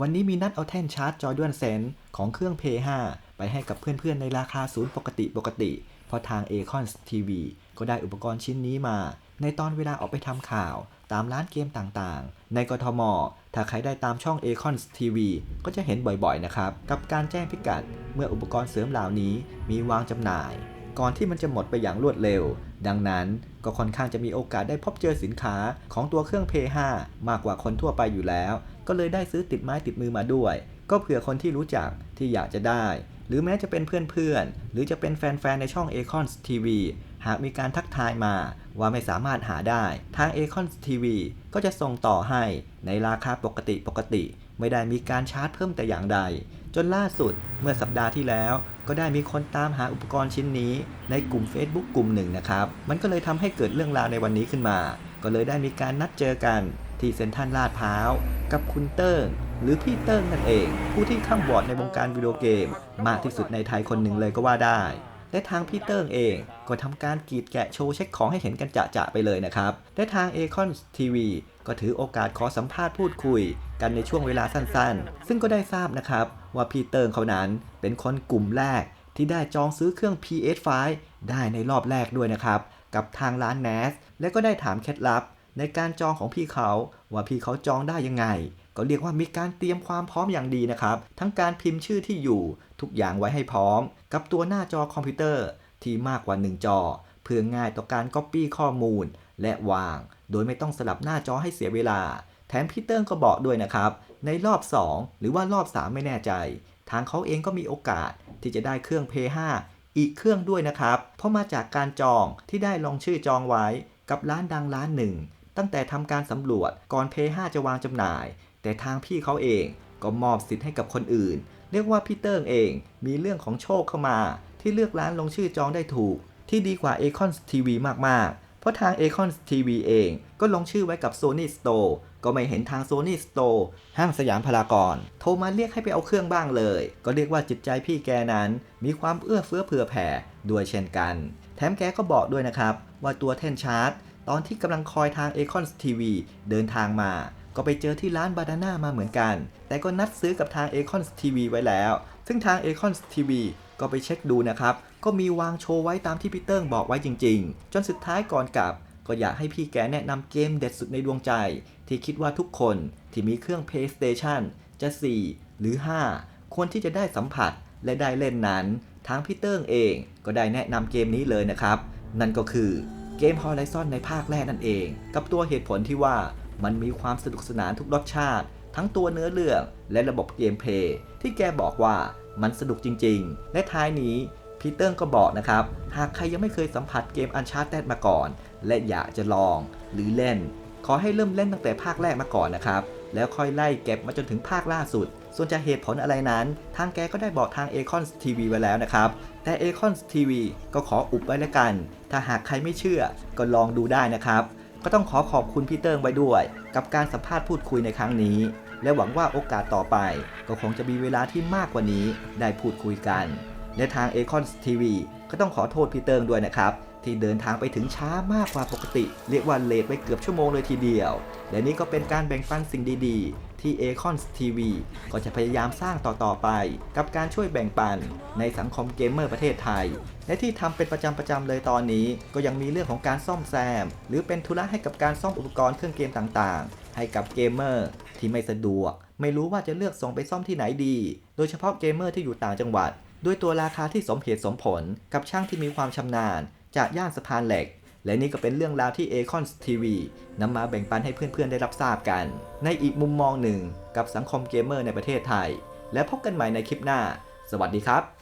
วันนี้มีนัดเอาแท่นชาร์จจอยด้วนเซนของเครื่อง p 5ไปให้กับเพื่อนๆ ในราคาศูนย์ปกติปกติ เพราะทาง a c o n TV ก็ได้อุปกรณ์ชิ้นนี้มา ในตอนเวลาออกไปทำข่าวตามร้านเกมต่างๆ ในกทม ถ้าใครได้ตามช่อง a c o n TV ก็จะเห็นบ่อยๆ นะครับ กับการแจ้งพิกัด เมื่ออุปกรณ์เสริมเหล่านี้มีวางจำหน่าย ก่อนที่มันจะหมดไปอย่างรวดเร็ว ดังนั้นก็ค่อนข้างจะมีโอกาสได้พบเจอสินค้าของตัวเครื่อง p 5มากกว่าคนทั่วไปอยู่แล้ว ก็เลยได้ซื้อติดไม้ติดมือมาด้วย ก็เผื่อคนที่รู้จักที่อยากจะได้ หรือแม้จะเป็นเพื่อนๆ หรือจะเป็นแฟนๆ ในช่อง a c o n TV หากมีการทักทายมาว่าไม่สามารถหาได้ ทาง a c o n TV ก็จะส่งต่อให้ในราคาปกติปกติ ไม่ได้มีการชาร์จเพิ่มแต่อย่างใด จนล่าสุดเมื่อสัปดาห์ที่แล้ว ก็ได้มีคนตามหาอุปกรณ์ชิ้นนี้ในกลุ่ม Facebook กลุ่มหนึ่งนะครับ มันก็เลยทำให้เกิดเรื่องราวในวันนี้ขึ้นมา ก็เลยได้มีการนัดเจอกันที่เซ็นทรัลลาดพร้าวกับคุณเติ้งหรือพี่เติ้งนั่นเอง ผู้ที่ข้ามบอร์ดในวงการวิดีโอเกม มากที่สุดในไทยคนหนึ่งเลยก็ว่าได้ และทางพีเติ้งเองก็ทำการกรีดแกะโชว์เช็คของให้เห็นกันจะๆไปเลยนะครับ และทาง a c o n TV ก็ถือโอกาสขอสัมภาษณ์พูดคุย กันในช่วงเวลาสั้นๆ ซึ่งก็ได้ทราบนะครับว่าพีเติ้งเขานั้นเป็นคนกลุ่มแรก ที่ได้จองซื้อเครื่อง PS5 ได้ในรอบแรกด้วยนะครับ กับทางร้าน NAS และก็ได้ถามเคล็ดลับ ในการจองของพี่เขา ว่าพี่เขาจองได้ยังไง ก็เรียกว่ามีการเตรียมความพร้อมอย่างดีนะครับ ทั้งการพิมพ์ชื่อที่อยู่ทุกอย่างไว้ให้พร้อม กับตัวหน้าจอคอมพิวเตอร์ที่มากกว่า 1 จอ เพื่อง่ายต่อการก๊อปปี้ข้อมูล และวาง โดยไม่ต้องสลับหน้าจอให้เสียเวลา แถมพีเตอร์ก็บอกด้วยนะครับ ในรอบ 2 หรือว่ารอบ 3 ไม่แน่ใจ ทางเขาเองก็มีโอกาสที่จะได้เครื่อง p 5อีกเครื่องด้วยนะครับ เพราะมาจากการจองที่ได้ลงชื่อจองไว้กับร้านดังร้านหนึ่ง ตั้งแต่ทำการสำรวจก่อน p 5จะวางจำหน่าย แต่ทางพี่เขาเองก็มอบสิทธิ์ให้กับคนอื่น เรียกว่าพี่เติ้งเองมีเรื่องของโชคเข้ามา ที่เลือกร้านลงชื่อจองได้ถูก ที่ดีกว่า a c o n TV มากๆ เพราะทาง a c o n TV เองก็ลงชื่อไว้กับ Sony Store ก็ไม่เห็นทาง Sony Store ห้างสยามพารากอนโทรมาเรียกให้ไปเอาเครื่องบ้างเลย ก็เรียกว่าจิตใจพี่แกนั้น มีความเอื้อเฟื้อเผื่อแผ่ด้วยเช่นกัน แถมแกก็บอกด้วยนะครับว่าตัวแท่นชาร์จ ตอนที่กำลังคอยทาง a c o n TV เดินทางมา ก็ไปเจอที่ร้านบาดาน่ามาเหมือนกัน แต่ก็นัดซื้อกับทาง a c o n TV ไว้แล้ว ซึ่งทาง a c o n TV ก็ไปเช็คดูนะครับ ก็มีวางโชว์ไว้ตามที่พี่เติ้งบอกไว้จริง ๆ จนสุดท้ายก่อนกลับ ก็อยากให้พี่แกแนะนำเกมเด็ดสุดในดวงใจ ที่คิดว่าทุกคนที่มีเครื่อง PlayStation จะ 4 หรือ 5 ควรที่จะได้สัมผัสและได้เล่นนั้น ทางพี่เติ้งเองก็ได้แนะนำเกมนี้เลยนะครับ นั่นก็คือ เกม Horizon ในภาคแรกนั่นเอง กับตัวเหตุผลที่ว่ามันมีความสนุกสนานทุกรสชาติ ทั้งตัวเนื้อเรื่องและระบบเกมเพลย์ที่แกบอกว่ามันสนุกจริง ๆ และท้ายนี้พีเตอร์ก็บอกนะครับ หากใครยังไม่เคยสัมผัสเกม Uncharted มาก่อน และอยากจะลองหรือเล่น ขอให้เริ่มเล่นตั้งแต่ภาคแรกมาก่อนนะครับ แล้วค่อยไล่เก็บมาจนถึงภาคล่าสุด ส่วนจะเหตุผลอะไรนั้น ทางแกก็ได้บอกทาง a c o n TV ไว้แล้วนะครับ แต่ a c o n TV ก็ขออุบไว้แล้วกัน ถ้าหากใครไม่เชื่อก็ลองดูได้นะครับ ก็ต้องขอขอบคุณพี่เติ้งไว้ด้วย กับการสัมภาษณ์พูดคุยในครั้งนี้ และหวังว่าโอกาสต่อไป ก็คงจะมีเวลาที่มากกว่านี้ได้พูดคุยกันและทาง a c o n TV ก็ต้องขอโทษพี่เติ้งด้วยนะครับ ที่เดินทางไปถึงช้ามากกว่าปกติ เรียกว่าเลทไปเกือบชั่วโมงเลยทีเดียว และนี่ก็เป็นการแบ่งปันสิ่งดีๆ ที่ a c o n TV ก็จะพยายามสร้างต่อๆไป กับการช่วยแบ่งปันในสังคมเกมเมอร์ประเทศไทย และที่ทำเป็นประจำประจำๆเลยตอนนี้ ก็ยังมีเรื่องของการซ่อมแซม หรือเป็นธุระให้กับการซ่อมอุปกรณ์เครื่องเกมต่างๆ ให้กับเกมเมอร์ที่ไม่สะดวก ไม่รู้ว่าจะเลือกส่งไปซ่อมที่ไหนดี โดยเฉพาะเกมเมอร์ที่อยู่ต่างจังหวัด ด้วยตัวราคาที่สมเหตุสมผลกับช่างที่มีความชำนาญ จากย่านสะพานเหล็ก และนี่ก็เป็นเรื่องราวที่ a c o n TV นำมาแบ่งปันให้เพื่อนๆได้รับทราบกัน ในอีกมุมมองหนึ่งกับสังคมเกมเมอร์ในประเทศไทย และพบกันใหม่ในคลิปหน้า สวัสดีครับ